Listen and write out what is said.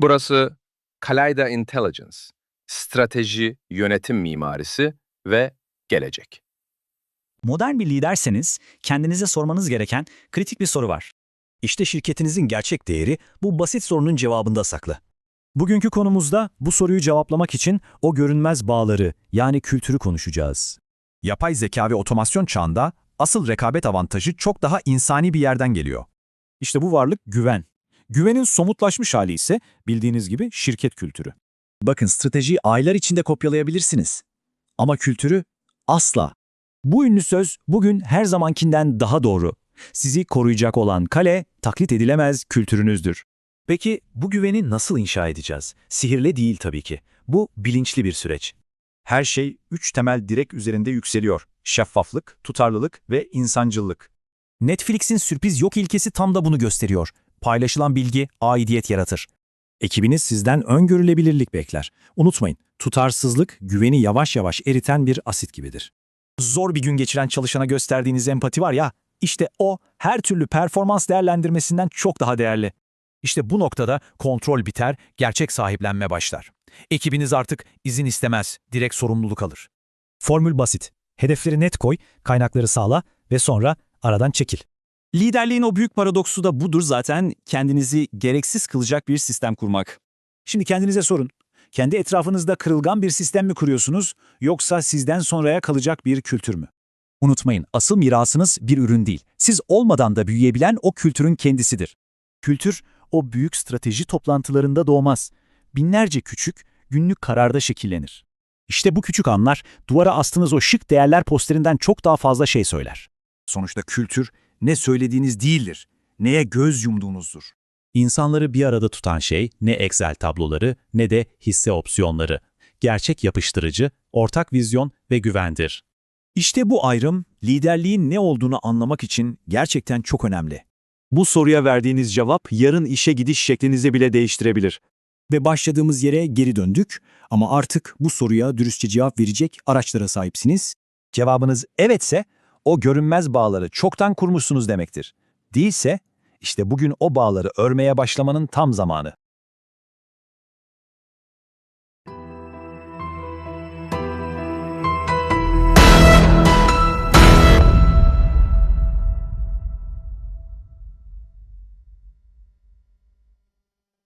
Burası Kalayda Intelligence, strateji, yönetim mimarisi ve gelecek. Modern bir liderseniz kendinize sormanız gereken kritik bir soru var. İşte şirketinizin gerçek değeri bu basit sorunun cevabında saklı. Bugünkü konumuzda bu soruyu cevaplamak için o görünmez bağları yani kültürü konuşacağız. Yapay zeka ve otomasyon çağında asıl rekabet avantajı çok daha insani bir yerden geliyor. İşte bu varlık güven. Güvenin somutlaşmış hali ise bildiğiniz gibi şirket kültürü. Bakın stratejiyi aylar içinde kopyalayabilirsiniz. Ama kültürü asla. Bu ünlü söz bugün her zamankinden daha doğru. Sizi koruyacak olan kale, taklit edilemez kültürünüzdür. Peki bu güveni nasıl inşa edeceğiz? Sihirle değil tabii ki. Bu bilinçli bir süreç. Her şey üç temel direk üzerinde yükseliyor. Şeffaflık, tutarlılık ve insancıllık. Netflix'in sürpriz yok ilkesi tam da bunu gösteriyor. Paylaşılan bilgi aidiyet yaratır. Ekibiniz sizden öngörülebilirlik bekler. Unutmayın, tutarsızlık güveni yavaş yavaş eriten bir asit gibidir. Zor bir gün geçiren çalışana gösterdiğiniz empati var ya, işte o her türlü performans değerlendirmesinden çok daha değerli. İşte bu noktada kontrol biter, gerçek sahiplenme başlar. Ekibiniz artık izin istemez, direkt sorumluluk alır. Formül basit. Hedefleri net koy, kaynakları sağla ve sonra aradan çekil. Liderliğin o büyük paradoksu da budur zaten kendinizi gereksiz kılacak bir sistem kurmak. Şimdi kendinize sorun. Kendi etrafınızda kırılgan bir sistem mi kuruyorsunuz yoksa sizden sonraya kalacak bir kültür mü? Unutmayın, asıl mirasınız bir ürün değil. Siz olmadan da büyüyebilen o kültürün kendisidir. Kültür, o büyük strateji toplantılarında doğmaz. Binlerce küçük, günlük kararda şekillenir. İşte bu küçük anlar, duvara astığınız o şık değerler posterinden çok daha fazla şey söyler. Sonuçta kültür, ne söylediğiniz değildir, neye göz yumduğunuzdur. İnsanları bir arada tutan şey ne Excel tabloları ne de hisse opsiyonları. Gerçek yapıştırıcı, ortak vizyon ve güvendir. İşte bu ayrım, liderliğin ne olduğunu anlamak için gerçekten çok önemli. Bu soruya verdiğiniz cevap yarın işe gidiş şeklinizi bile değiştirebilir. Ve başladığımız yere geri döndük ama artık bu soruya dürüstçe cevap verecek araçlara sahipsiniz. Cevabınız evetse o görünmez bağları çoktan kurmuşsunuz demektir. Değilse işte bugün o bağları örmeye başlamanın tam zamanı.